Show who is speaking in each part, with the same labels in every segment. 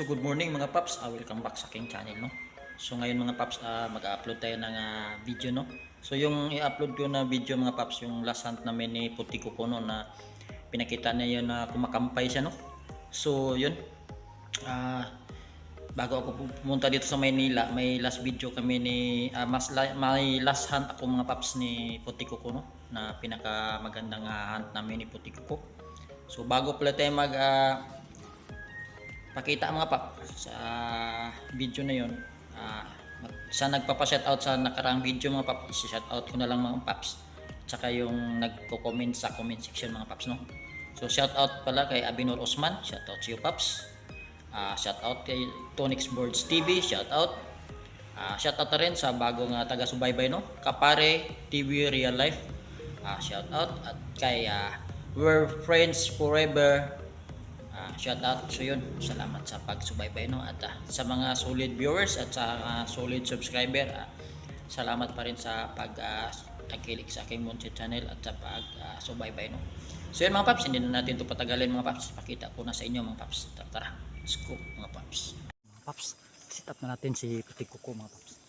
Speaker 1: So good morning mga paps, uh, welcome back sa aking channel no. So ngayon mga paps, uh, mag-upload tayo ng ah, video no. So yung i-upload ko na video mga paps, yung last hunt namin ni Puti Kuko no na pinakita niya yun na kumakampay siya no. So yun, ah bago ako pumunta dito sa Maynila, may last video kami ni ah, mas la- may last hunt ako mga paps ni Puti Kuko no na pinaka magandang ah, hunt namin ni Puti Kuko. So bago pala tayo mag ah, pakita mga pap sa video na yon ah, mag- sa nagpapa-shout out sa nakaraang video mga pap i-shout out ko na lang mga paps. Tsaka yung nagko-comment sa comment section mga paps no? So shout out pala kay Abinor Osman shout out sa iyo paps. Ah, shout out kay Tonix Boards TV shout out Ah, shout out na rin sa bagong uh, taga-subaybay no? Kapare TV Real Life. Ah, shout out at kay ah, We're Friends Forever Ah, shout out so yun. Salamat sa pagsubaybay no? At ah, sa mga solid viewers at sa mga solid subscriber ah, salamat pa rin sa pag nakikinig sa aking Monte channel at sa pag ah, subaybay no? So yun mga paps hindi na natin ito patagalin mga paps. Pakita ko na sa inyo mga paps. Tara, tara. Let's go mga paps. Mga paps sit up na natin si Puti Kuko mga paps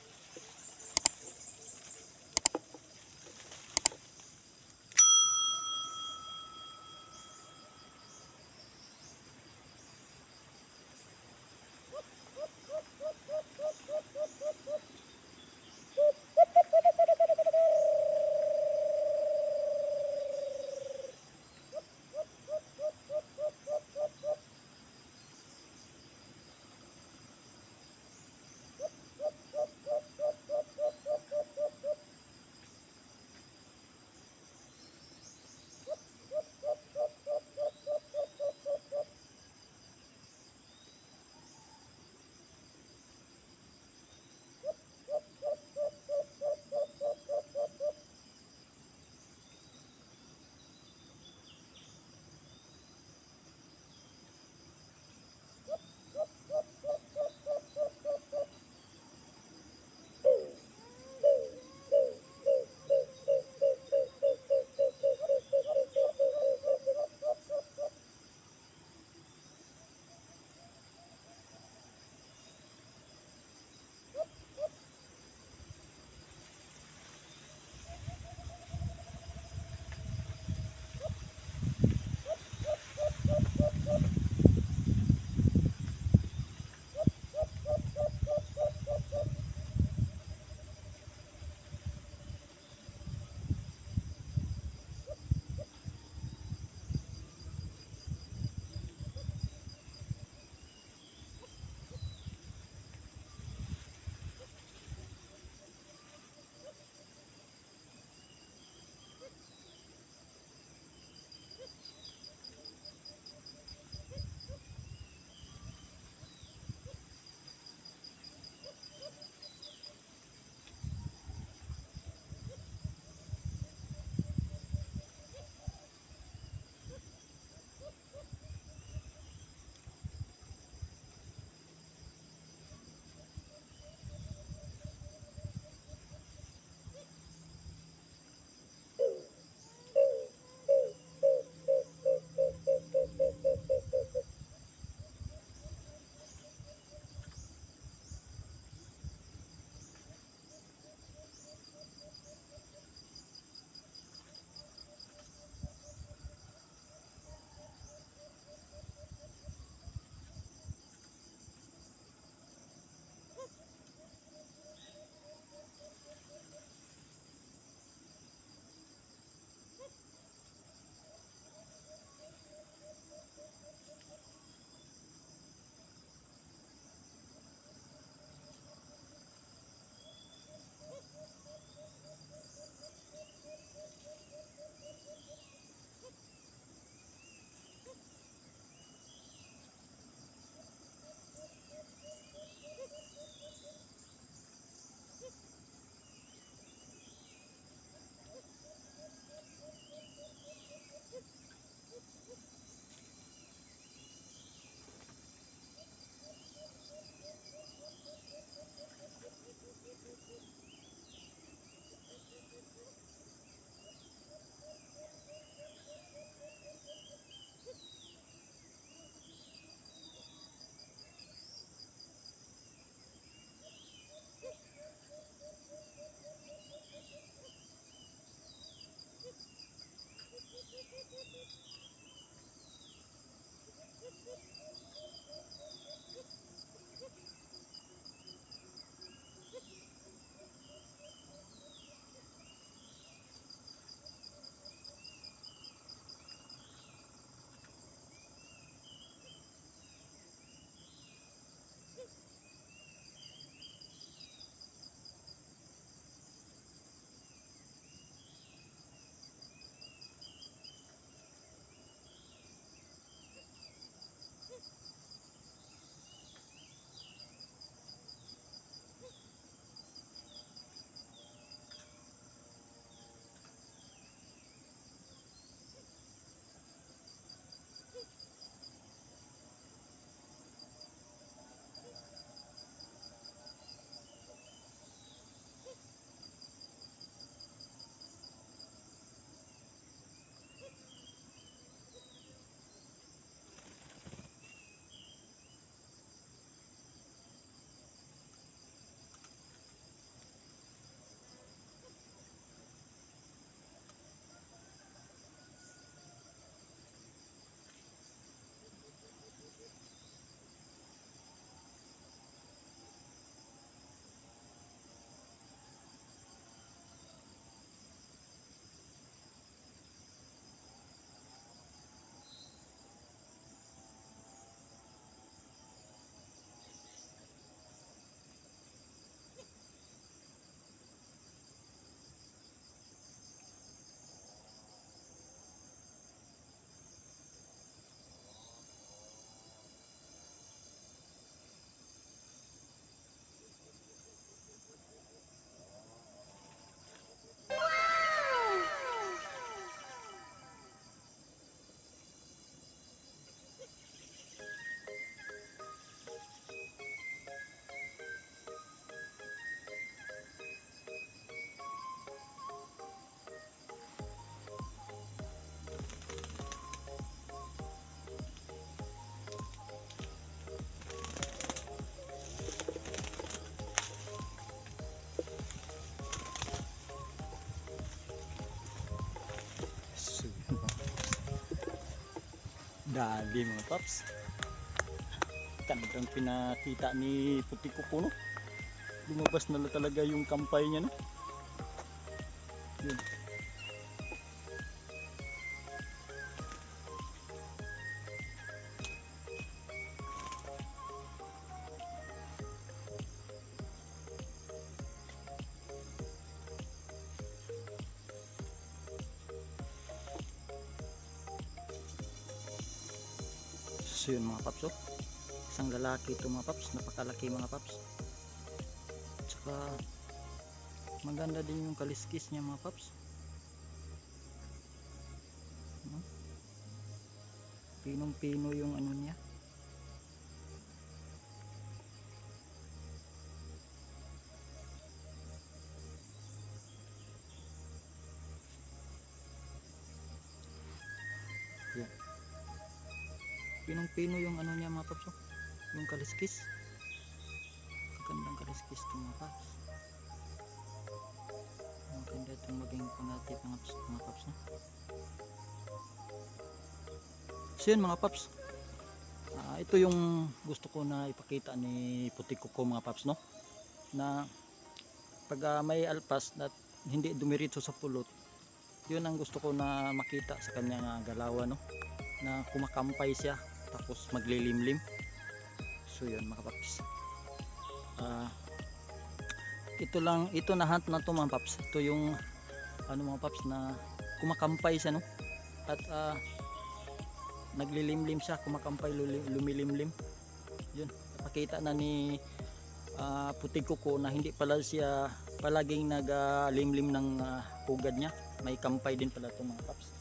Speaker 1: Dali mga paps. Kandang pinakita ni Puti Kuko no. Lumabas na talaga yung kampay niya no. Yun. So yun mga paps oh. Isang lalaki ito mga paps. Napakalaki mga paps. Tsaka maganda din yung kaliskis niya mga paps. No? Pinong pino yung ano niya. Pinong pino yung ano niya mga paps oh. Yung kaliskis. Magandang kaliskis ito mga paps. Maganda itong maging pangatip mga paps, mga paps no? So yun mga paps. Ah, ito yung gusto ko na ipakita ni Puti Kuko mga paps no. Na pag ah, may alpas na hindi dumiritso sa pulot, yun ang gusto ko na makita sa kanyang galawan no. Na kumakampay siya tapos maglilimlim. So yun mga paps. Ah, ito lang ito na hunt na to mga paps. Ito yung ano mga paps na kumakampay siya no. At ah, naglilimlim siya, kumakampay lumilimlim. Yun, pakita na ni ah, puting kuko na hindi pala siya palaging naglimlim ng ah, pugad niya. May kampay din pala itong mga paps.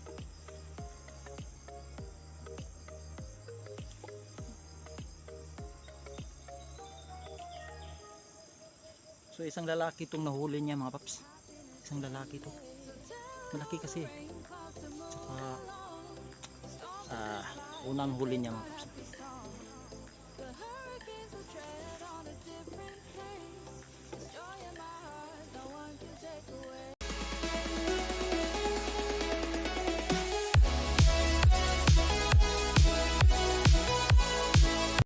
Speaker 1: So isang lalaki itong nahuli niya mga paps. Isang lalaki to. Malaki kasi. Tsaka ah unang huli niya mga paps.